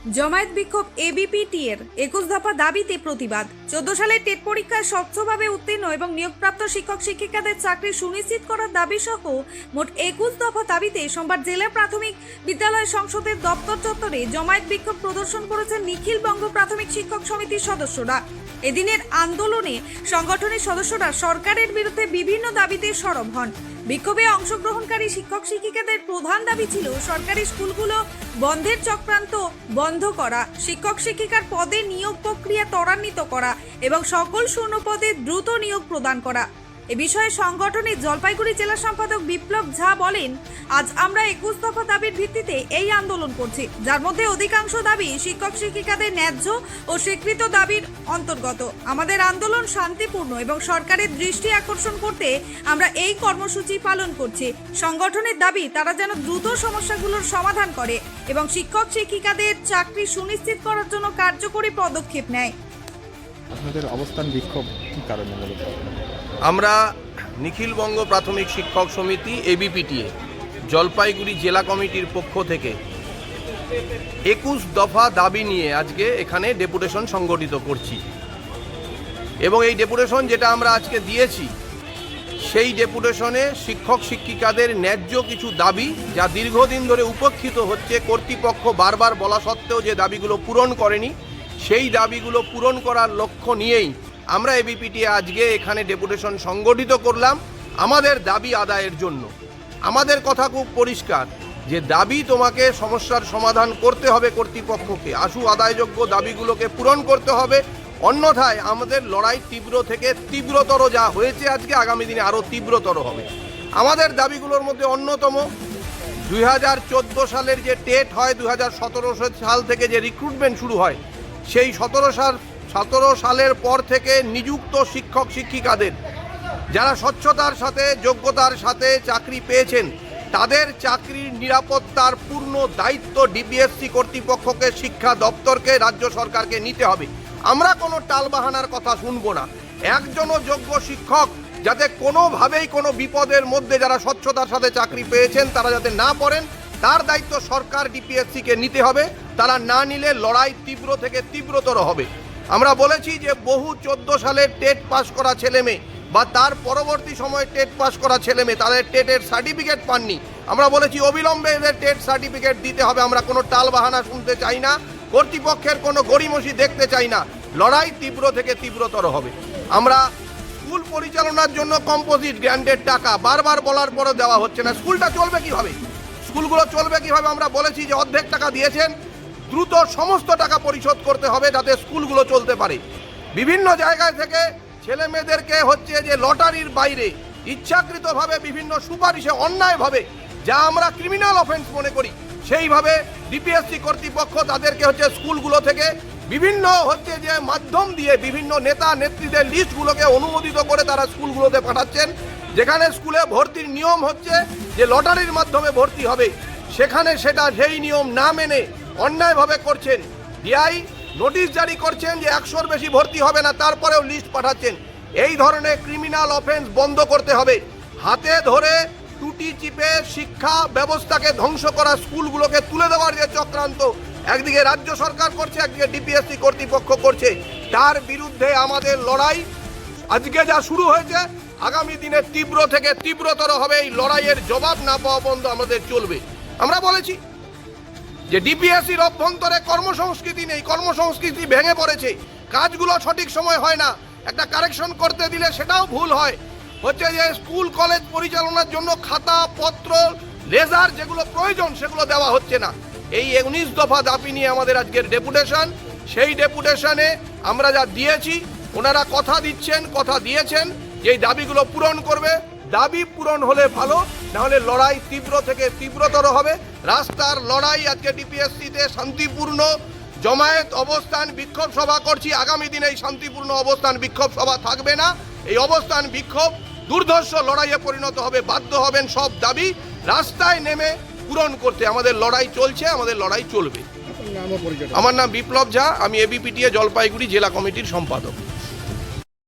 জমায়েত বিক্ষোভ এবিপিটি এর একুশ দফা দাবিতে প্রতিবাদ। চোদ্দ সালের টেট পরীক্ষায় স্বচ্ছভাবে উত্তীর্ণ এবং নিয়োগপ্রাপ্ত শিক্ষক শিক্ষিকাদের চাকরি সুনিশ্চিত করার দাবি সহ মোট একুশ দফা দাবিতে সোমবার জেলা প্রাথমিক বিদ্যালয় সংসদের দপ্তর চত্বরে জমায়েত বিক্ষোভ প্রদর্শন করেছেন নিখিল বঙ্গ প্রাথমিক শিক্ষক সমিতির সদস্যরা। এদিনের আন্দোলনে সংগঠনের সদস্যরা সরকারের বিরুদ্ধে বিভিন্ন দাবিতে সরব হন। বিক্ষোভে অংশগ্রহণকারী শিক্ষক শিক্ষিকাদের প্রধান দাবি ছিল সরকারি স্কুলগুলো বন্ধের চক্রান্ত বন্ধ করা, শিক্ষক শিক্ষিকার পদে নিয়োগ প্রক্রিয়া ত্বরান্বিত করা এবং সকল শূন্য পদে দ্রুত নিয়োগ প্রদান করা। এ বিষয়ে সংগঠনের জলপাইগুড়ি জেলা সম্পাদক বিপ্লব ঝা বলেন, আজ আমরা একুশ দফা দাবির ভিত্তিতে এই আন্দোলন করছি। যার মধ্যে অধিকাংশ দাবি শিক্ষক শিক্ষিকাদের ন্যায্য ও স্বীকৃত দাবির অন্তর্গত। আমাদের আন্দোলন শান্তিপূর্ণ এবং সরকারের দৃষ্টি আকর্ষণ করতে আমরা এই কর্মসূচি পালন করছি। সংগঠনের দাবি, তারা যেন দ্রুত সমস্যাগুলোর সমাধান করে এবং শিক্ষক শিক্ষিকাদের চাকরি সুনিশ্চিত করার জন্য কার্যকরী পদক্ষেপ নেয়। আপনাদের অবস্থান বিক্ষোভ কী কারণে আমরা নিখিলবঙ্গ প্রাথমিক শিক্ষক সমিতি এবিপিটিএ জলপাইগুড়ি জেলা কমিটির পক্ষ থেকে একুশ দফা দাবি নিয়ে আজকে এখানে ডেপুটেশন সংগঠিত করছি। এবং এই ডেপুটেশন যেটা আমরা আজকে দিয়েছি, সেই ডেপুটেশনে শিক্ষক শিক্ষিকাদের ন্যায্য কিছু দাবি যা দীর্ঘদিন ধরে উপেক্ষিত হচ্ছে, কর্তৃপক্ষ বারবার বলা সত্ত্বেও যে দাবিগুলো পূরণ করেনি, সেই দাবিগুলো পূরণ করার লক্ষ্য নিয়েই আমরা এবিপিটি আজকে এখানে ডেপুটেশন সংগঠিত করলাম আমাদের দাবি আদায়ের জন্য। আমাদের কথা খুব পরিষ্কার যে দাবি তোমাকে সমস্যার সমাধান করতে হবে কর্তৃপক্ষকে। আশু আদায়যোগ্য দাবিগুলোকে পূরণ করতে হবে। অন্যথায় আমাদের লড়াই তীব্র থেকে তীব্রতর যা হয়েছে আজকে, আগামী দিনে আরও তীব্রতর হবে। আমাদের দাবিগুলোর মধ্যে অন্যতম দুই হাজার চোদ্দ সালের যে টেট হয়, দুই হাজার সতেরো সাল থেকে যে রিক্রুটমেন্ট শুরু হয়, সেই সতেরো সাল সতেরো সালের পর থেকে নিযুক্ত শিক্ষক শিক্ষিকাদের, যারা স্বচ্ছতার সাথে, যোগ্যতার সাথে চাকরি পেয়েছেন, তাদের চাকরির নিরাপত্তার পূর্ণ দায়িত্ব ডিপিএসসি কর্তৃপক্ষকে, শিক্ষা দপ্তরকে, রাজ্য সরকারকে নিতে হবে। আমরা কোনো টালবাহানার কথা শুনব না। একজনও যোগ্য শিক্ষক যাতে কোনোভাবেই কোনো বিপদের মধ্যে যারা স্বচ্ছতার সাথে চাকরি পেয়েছেন, তারা যাতে না পড়েন, তার দায়িত্ব সরকার ডিপিএসসিকে নিতে হবে। তারা না নিলে লড়াই তীব্র থেকে তীব্রতর হবে। আমরা বলেছি যে বহু চোদ্দ সালের টেট পাস করা ছেলে মেয়ে বা তার পরবর্তী সময়ে টেট পাস করা ছেলে মেয়ে, তাদের টেটের সার্টিফিকেট পাননি। আমরা বলেছি অবিলম্বে এদের টেট সার্টিফিকেট দিতে হবে, আমরা কোনো টাল বাহানা শুনতে চাই না, কর্তৃপক্ষের কোনো গড়িমসি দেখতে চাই না, লড়াই তীব্র থেকে তীব্রতর হবে। আমরা স্কুল পরিচালনার জন্য কম্পোজিট গ্র্যান্ডের টাকা বারবার বলার পরও দেওয়া হচ্ছে না। স্কুলটা চলবে কীভাবে? স্কুলগুলো চলবে কীভাবে? আমরা বলেছি যে অর্ধেক টাকা দিয়েছেন দ্রুত সমস্ত টাকা পরিশোধ করতে হবে যাতে স্কুলগুলো চলতে পারে। বিভিন্ন জায়গায় থেকে ছেলে মেয়েদেরকে হচ্ছে যে লটারির বাইরে ইচ্ছাকৃতভাবে বিভিন্ন সুপারিশে অন্যায়ভাবে যা আমরা ক্রিমিনাল অফেন্স মনে করি, সেইভাবে ডিপিএসসি কর্তৃপক্ষ তাদেরকে হচ্ছে স্কুলগুলো থেকে বিভিন্ন হচ্ছে যে মাধ্যম দিয়ে বিভিন্ন নেতা, নেত্রীদের লিস্টগুলোকে অনুমোদিত করে তারা স্কুলগুলোতে পাঠাচ্ছেন। যেখানে স্কুলে ভর্তির নিয়ম হচ্ছে যে লটারির মাধ্যমে ভর্তি হবে। সেখানে সেটা সেই নিয়ম না মেনে অন্যায়ভাবে করছেন। ডিআই নোটিশ জারি করছেন যে একশোর বেশি ভর্তি হবে না, তারপরেও লিস্ট পাঠাচ্ছেন। এই ধরনের ক্রিমিনাল অফেন্স বন্ধ করতে হবে। হাতে ধরে টুটি চিপে শিক্ষা ব্যবস্থাকে ধ্বংস করা স্কুলগুলোকে তুলে দেওয়ার যে চক্রান্ত, একদিকে রাজ্য সরকার করছে, একদিকে ডিপিএসসি কর্তৃপক্ষ করছে। তার বিরুদ্ধে আমাদের লড়াই। আজকে যা শুরু হয়েছে, আগামী দিনে তীব্র থেকে তীব্রতর হবে। এই লড়াইয়ের জবাব না পাওয়া বন্ধ আমাদের চলবে। আমরা বলেছি যে ডিপিএসসির অভ্যন্তরে কর্মসংস্কৃতি নেই, কর্মসংস্কৃতি ভেঙে পড়েছে, কাজগুলো সঠিক সময় হয় না, একটা কারেকশন করতে দিলে সেটাও ভুল হয়। হচ্ছে যে স্কুল, কলেজ পরিচালনার জন্য খাতা, পত্র, লেজার যেগুলো প্রয়োজন, সেগুলো দেওয়া হচ্ছে না। এই উনিশ দফা দাবি নিয়ে আমাদের আজকের ডেপুটেশন, সেই ডেপুটেশনে আমরা যা দিয়েছি, ওনারা কথা দিচ্ছেন, কথা দিয়েছেন যে দাবিগুলো পূরণ করবে, দাবি পূরণ হলে ভালো নাহলে লড়াই তীব্র থেকে তীব্রতর হবে। রাস্তার লড়াই আজকে ডিপিএসসিতে শান্তিপূর্ণ জমায়েত অবস্থান বিক্ষোভ সভা করছি। আগামী দিনে এই শান্তিপূর্ণ অবস্থান বিক্ষোভ সভা থাকবে না। এই অবস্থান বিক্ষোভ দুর্ধর্ষ লড়াইয়ে পরিণত হবে বাধ্য হবেন সব দাবি। রাস্তায় নেমে পূরণ করতে আমাদের লড়াই চলছে আমাদের লড়াই চলবে। আমার নাম বিপ্লব ঝা আমি এবিপিটিএ জলপাইগুড়ি জেলা কমিটির সম্পাদক।